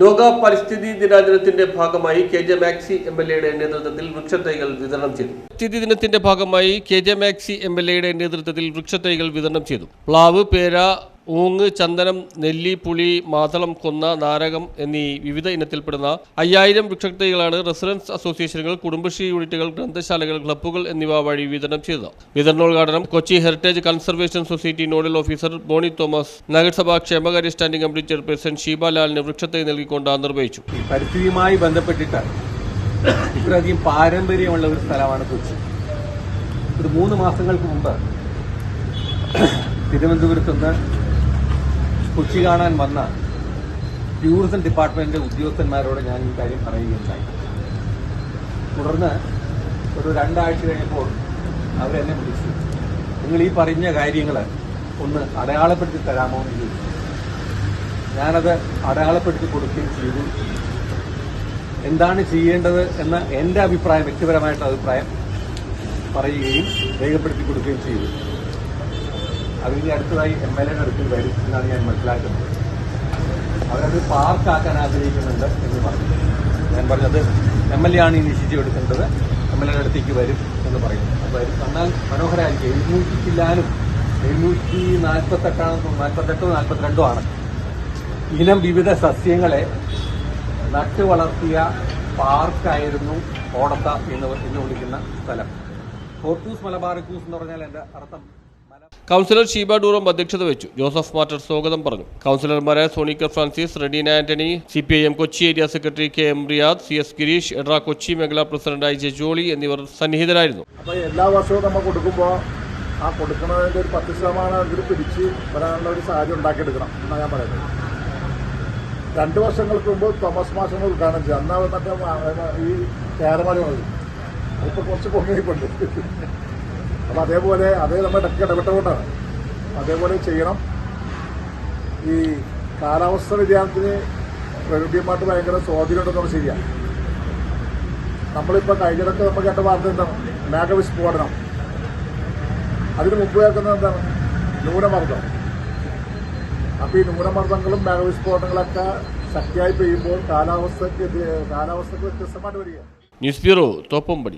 ലോക പരിസ്ഥിതി ദിനാചരണത്തിന്റെ ഭാഗമായി K J Maxi M L എയുടെ നേതൃത്വത്തിൽ വൃക്ഷത്തൈകൾ വിതരണം ചെയ്തു. പരിസ്ഥിതി ദിനത്തിന്റെ ഭാഗമായി K J Maxi M L എയുടെ നേതൃത്വത്തിൽ വൃക്ഷത്തൈകൾ വിതരണം ചെയ്തു. പ്ലാവ് പേര ഊങ്ങ് ചന്ദനം നെല്ലി പുളി മാതളം കൊന്ന നാരകം എന്നീ വിവിധ ഇനത്തിൽപ്പെടുന്ന അയ്യായിരം വൃക്ഷത്തൈകളാണ് റെസിഡൻസ് അസോസിയേഷനുകൾ കുടുംബശ്രീ യൂണിറ്റുകൾ ഗ്രന്ഥശാലകൾ ക്ലബ്ബുകൾ എന്നിവ വഴി വിതരണം ചെയ്തത്. വിതരണോദ്ഘാടനം Kochi heritage conservation society nodal officer Boney Thomas നഗരസഭാ ക്ഷേമകാര്യ സ്റ്റാൻഡിംഗ് കമ്മിറ്റി ചെയർപേഴ്സൺ ഷീബാലാലിന് വൃക്ഷത്തൈ നൽകിക്കൊണ്ട് നിർവഹിച്ചു. പരിസ്ഥിതിയുമായി ബന്ധപ്പെട്ടിട്ട് ഇത്രയധികം പാരമ്പര്യമുള്ള ഒരു സ്ഥലമാണ് കൊച്ചി. ഒരു മൂന്ന് മാസങ്ങൾക്ക് മുമ്പ് തിരുവനന്തപുരത്ത് നിന്ന് കൊച്ചി കാണാൻ വന്ന ടൂറിസം ഡിപ്പാർട്ട്മെന്റ് ഉദ്യോഗസ്ഥന്മാരോട് ഞാൻ ഈ കാര്യം പറയുകയുണ്ടായി. തുടർന്ന് ഒരു രണ്ടാഴ്ച കഴിഞ്ഞപ്പോൾ അവരെന്നെ വിളിച്ചു. നിങ്ങൾ ഈ പറഞ്ഞ കാര്യങ്ങൾ ഒന്ന് അടയാളപ്പെടുത്തി തരാമോ? എന്ന് ചോദിച്ചു. ഞാനത് അടയാളപ്പെടുത്തി കൊടുക്കുകയും ചെയ്തു. എന്താണ് ചെയ്യേണ്ടത്? എന്ന എന്റെ അഭിപ്രായം വ്യക്തിപരമായിട്ട് അഭിപ്രായം പറയുകയും രേഖപ്പെടുത്തി കൊടുക്കുകയും ചെയ്തു. അതിന് അടുത്തതായി എം എൽ എയുടെ അടുത്ത് വരും എന്നാണ് ഞാൻ മനസ്സിലാക്കുന്നത്. അവരത് പാർക്കാക്കാൻ ആഗ്രഹിക്കുന്നുണ്ട് എന്ന് പറഞ്ഞു. ഞാൻ പറഞ്ഞത് എം എൽ എ ആണ് ഇനിഷ്യേറ്റീവ് എടുക്കേണ്ടത്. എം എൽ എയുടെ അടുത്തേക്ക് വരും എന്ന് പറയുന്നു. അപ്പോൾ വന്നാൽ മനോഹരമായിരിക്കും എഴുന്നൂറ്റി ചില്ലാനും എഴുന്നൂറ്റി നാൽപ്പത്തെട്ടാണ് നാൽപ്പത്തെട്ടോ നാൽപ്പത്തിരണ്ടോ ആണ്. ഇനം വിവിധ സസ്യങ്ങളെ നട്ടു വളർത്തിയ പാർക്കായിരുന്നു ഓടത്ത എന്ന് എന്ന് വിളിക്കുന്ന സ്ഥലം. ഫോർട്ടൂസ് മലബാറിക്കൂസ് എന്ന് പറഞ്ഞാൽ എന്റെ അർത്ഥം കൗൺസിലർ ഷീബ ഡൂറം അധ്യക്ഷത വെച്ചു ജോസഫ് മാറ്റർ സ്വാഗതം പറഞ്ഞു. കൗൺസിലർമാരായ സോണിക്കർ Francis Redeen Antony C P I M Kochi area secretary K M Riyad C S Gireesh എഡ്ര Kochi മേഖലാ പ്രസിഡന്റായി ജെ ജോളി എന്നിവർ സന്നിഹിതരായിരുന്നു. അപ്പോൾ എല്ലാ വർഷവും നമ്മൾ കൊടുക്കുമ്പോൾ ആ കൊടുക്കുന്നതിന്റെ ഒരു പത്ത് ശതമാനം ഇതിൽ പിടിച്ച് വരാനുള്ള ഒരു സാഹചര്യം ഉണ്ടാക്കിയെടുക്കണം എന്നാണ് ഞാൻ പറയുന്നത്. രണ്ട് വർഷങ്ങൾക്ക് മുമ്പ് തോമസ് മാസങ്ങൾ ഉദ്ഘാടനം ചെയ്തു. എന്നാൽ മറ്റേ ഈ കേരമല മതി അതിപ്പോൾ കുറച്ച് പൊങ്ങിയിട്ടുണ്ട് അപ്പോൾ അതേപോലെ അതേ നമ്മൾ ഇടയ്ക്ക് ഇടപെട്ടുകൊണ്ടാണ് അതേപോലെ ചെയ്യണം. ഈ കാലാവസ്ഥ വ്യതിയാനത്തിന് പ്രകൃതിയുമായിട്ട് ഭയങ്കര സ്വാധീനമുണ്ടെന്നുള്ള ശരിയാണ് നമ്മളിപ്പോൾ കഴിഞ്ഞിടക്ക് നമ്മൾ കേട്ട വാർത്ത എന്താണ്? മേഘവിസ്ഫോടനം അതിന് മുമ്പ് കേൾക്കുന്നത് എന്താണ്? ന്യൂനമർദ്ദം. അപ്പോൾ ഈ ന്യൂനമർദ്ദങ്ങളും മേഘവിസ്ഫോടനങ്ങളൊക്കെ ശക്തിയായി പെയ്യുമ്പോൾ കാലാവസ്ഥയ്ക്ക് കാലാവസ്ഥക്ക് വ്യത്യസ്തമായിട്ട് വരിക ന്യൂസ് ബ്യൂറോ തോപ്പമ്പടി.